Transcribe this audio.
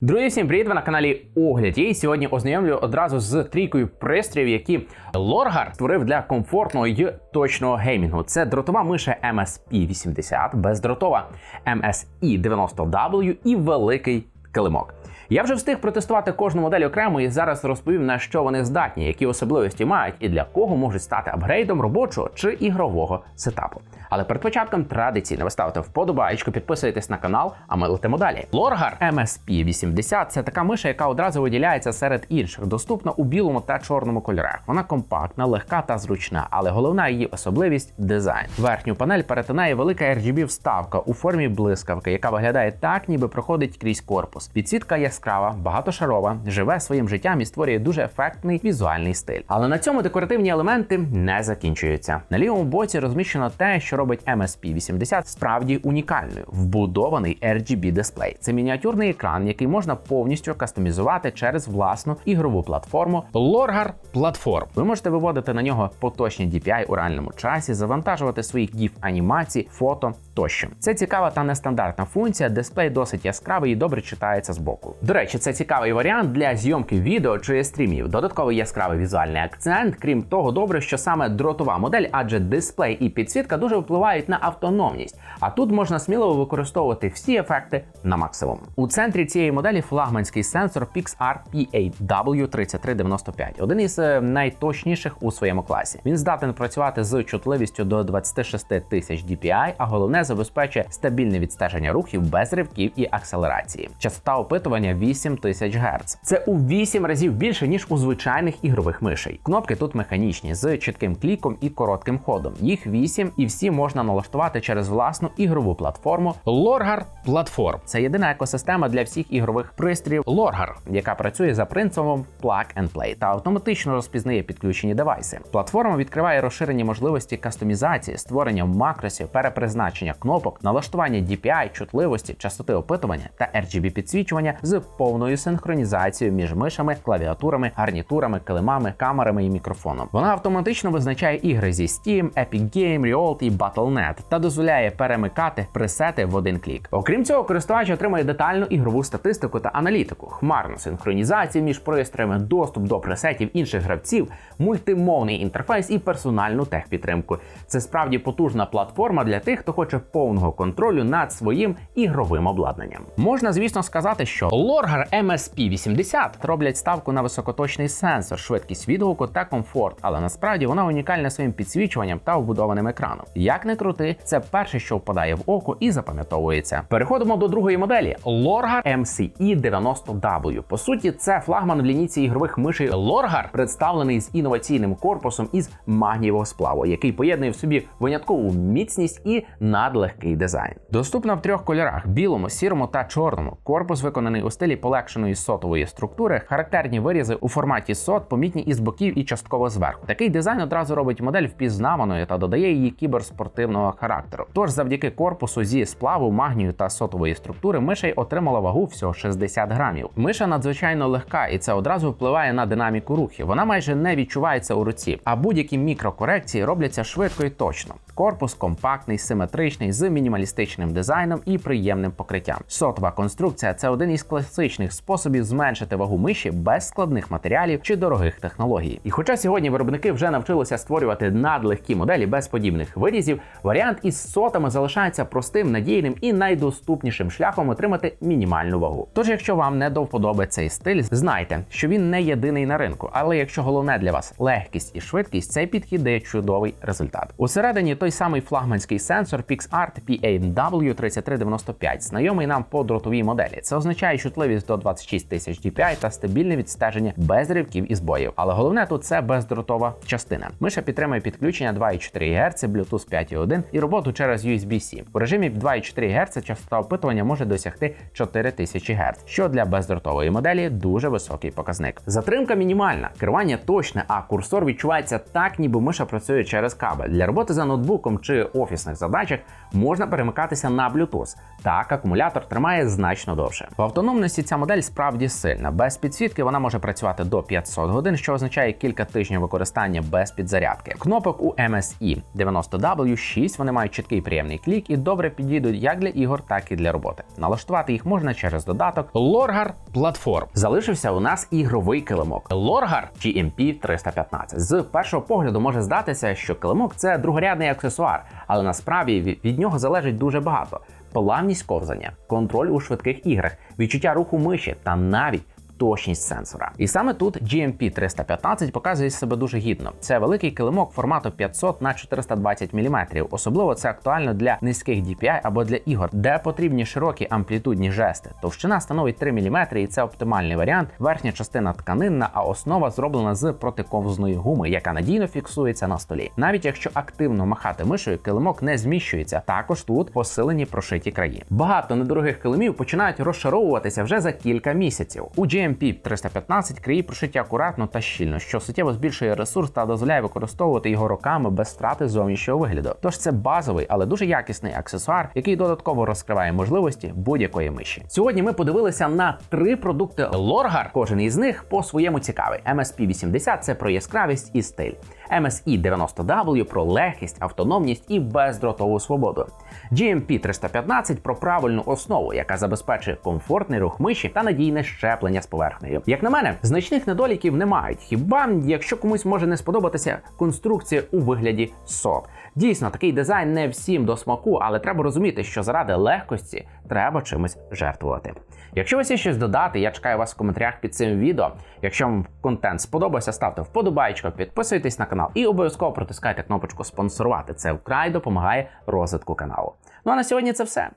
Друзі, всім привіт! Ви на каналі Огляд. І сьогодні ознайомлю одразу з трійкою пристроїв, які Лоргар створив для комфортного і точного геймінгу. Це дротова миша MSP80, бездротова MSI90W і великий килимок. Я вже встиг протестувати кожну модель окремо і зараз розповім на що вони здатні, які особливості мають і для кого можуть стати апгрейдом робочого чи ігрового сетапу. Але перед початком традиційно ви ставите вподобайку, підписуєтесь на канал, а ми летимо далі. Лоргар MSP80 це така миша, яка одразу виділяється серед інших, доступна у білому та чорному кольорах. Вона компактна, легка та зручна, але головна її особливість дизайн. Верхню панель перетинає велика RGB вставка у формі блискавки, яка виглядає так, ніби проходить крізь корпус. Підсвітка яскрава, багатошарова, живе своїм життям і створює дуже ефектний візуальний стиль. Але на цьому декоративні елементи не закінчуються. На лівому боці розміщено те, що робить MSP80 справді унікальною вбудований RGB дисплей. Це мініатюрний екран, який можна повністю кастомізувати через власну ігрову платформу Lorgar Platform. Ви можете виводити на нього поточні DPI у реальному часі, завантажувати своїх GIF анімацій, фото тощо. Це цікава та нестандартна функція. Дисплей досить яскравий і добре читається з боку. До речі, це цікавий варіант для зйомки відео чи стрімів. Додатковий яскравий візуальний акцент. Крім того, добре, що саме дротова модель, адже дисплей і підсвітка дуже впливають на автономність. А тут можна сміливо використовувати всі ефекти на максимум. У центрі цієї моделі флагманський сенсор PixAR PAW3395, один із е, найточніших у своєму класі. Він здатен працювати з чутливістю до 26 тисяч DPI, а головне забезпечує стабільне відстеження рухів без ривків і акселерації. Частота опитування 8000 Гц. Це у 8 разів більше ніж у звичайних ігрових мишей. Кнопки тут механічні з чітким кліком і коротким ходом. Їх 8 і всі можна налаштувати через власну ігрову платформу Lorgar Platform. Це єдина екосистема для всіх ігрових пристроїв Lorgar, яка працює за принципом Plug and Play та автоматично розпізнає підключені девайси. Платформа відкриває розширені можливості кастомізації, створення макросів, перепризначення кнопок, налаштування DPI, чутливості, частоти опитування та RGB підсвічування з повною синхронізацією між мишами, клавіатурами, гарнітурами, килимами, камерами і мікрофоном. Вона автоматично визначає ігри зі Steam, Epic Game, Riot і Battle.net та дозволяє перемикати пресети в один клік. Окрім цього, користувач отримує детальну ігрову статистику та аналітику, хмарну синхронізацію між пристроями, доступ до пресетів інших гравців, мультимовний інтерфейс і персональну техпідтримку. Це справді потужна платформа для тих, хто хоче повного контролю над своїм ігровим обладнанням. Можна, звісно, сказати, що Lorgar MSP80 роблять ставку на високоточний сенсор, швидкість відгуку та комфорт, але насправді вона унікальна своїм підсвічуванням та вбудованим екраном. Як не крути, це перше, що впадає в око і запам'ятовується. Переходимо до другої моделі Lorgar MCI90W. По суті, це флагман в лінійці ігрових мишей Lorgar, представлений з інноваційним корпусом із магнієвого сплаву, який поєднує в собі виняткову міцність і надлегкий дизайн. Доступна в трьох кольорах: білому, сірому та чорному. Корпус виконаний у стилі полегшеної сотової структури, характерні вирізи у форматі сот, помітні із боків і частково зверху. Такий дизайн одразу робить модель впізнаваною та додає її кіберспортивного характеру. Тож, завдяки корпусу зі сплаву, магнію та сотової структури, миша отримала вагу всього 60 грамів. Миша надзвичайно легка, і це одразу впливає на динаміку рухів. Вона майже не відчувається у руці, а будь-які мікрокорекції робляться швидко і точно. Корпус компактний, симетричний, з мінімалістичним дизайном і приємним покриттям. Сотова конструкція це один із класичних способів зменшити вагу миші без складних матеріалів чи дорогих технологій. І хоча сьогодні виробники вже навчилися створювати надлегкі моделі без подібних вирізів, варіант із сотами залишається простим, надійним і найдоступнішим шляхом отримати мінімальну вагу. Тож, якщо вам не до вподоби цей стиль, знайте, що він не єдиний на ринку, але якщо головне для вас легкість і швидкість, цей підхід дає чудовий результат. Усередині той самий флагманський сенсор PixArt PAW3395, знайомий нам по дротовій моделі. Це означає чутливість до 26 тисяч DPI та стабільне відстеження без ривків і збоїв. Але головне тут це бездротова частина. Миша підтримує підключення 2,4 Гц, Bluetooth 5.1 і роботу через USB-C. У режимі 2,4 Гц частота опитування може досягти 4000 Гц, що для бездротової моделі дуже високий показник. Затримка мінімальна, керування точне, а курсор відчувається так, ніби миша працює через кабель. Для роботи за ноутбуком чи офісних задачах можна перемикатися на Bluetooth. Так, акумулятор тримає значно довше. В автономності ця модель справді сильна. Без підсвітки вона може працювати до 500 годин, що означає кілька тижнів використання без підзарядки. Кнопок у MSI 90W6 вони мають чіткий приємний клік і добре підійдуть як для ігор, так і для роботи. Налаштувати їх можна через додаток. Лоргар платформ. Залишився у нас ігровий килимок. Лоргар GMP 315. З першого погляду може здатися, що килимок це другорядний аксесуар, але насправді від- нього залежить дуже багато: плавність ковзання, контроль у швидких іграх, відчуття руху миші та навіть. Точність сенсора, і саме тут GMP 315 показує себе дуже гідно. Це великий килимок формату 500 на 420 мм. Особливо це актуально для низьких DPI або для ігор, де потрібні широкі амплітудні жести. Товщина становить 3 мм, і це оптимальний варіант. Верхня частина тканинна, а основа зроблена з протиковзної гуми, яка надійно фіксується на столі. Навіть якщо активно махати мишею, килимок не зміщується. Також тут посилені прошиті краї. Багато недорогих килимів починають розшаровуватися вже за кілька місяців. У GMP 315 криї прошиті акуратно та щільно, що суттєво збільшує ресурс та дозволяє використовувати його роками без втрати зовнішнього вигляду. Тож це базовий, але дуже якісний аксесуар, який додатково розкриває можливості будь-якої миші. Сьогодні ми подивилися на три продукти Лоргар Кожен із них по-своєму цікавий. MSP 80 це про яскравість і стиль. MSI 90W про легкість, автономність і бездротову свободу. GMP 315 про правильну основу, яка забезпечує комфортний рух миші та надійне щеплення з поверхнею. Як на мене, значних недоліків немає. Хіба якщо комусь може не сподобатися конструкція у вигляді сот. Дійсно, такий дизайн не всім до смаку, але треба розуміти, що заради легкості треба чимось жертвувати. Якщо у вас є щось додати, я чекаю вас в коментарях під цим відео. Якщо вам контент сподобався, ставте вподобайку, підписуйтесь на канал і обов'язково протискайте кнопочку спонсорувати. Це вкрай допомагає розвитку каналу. Ну а на сьогодні це все.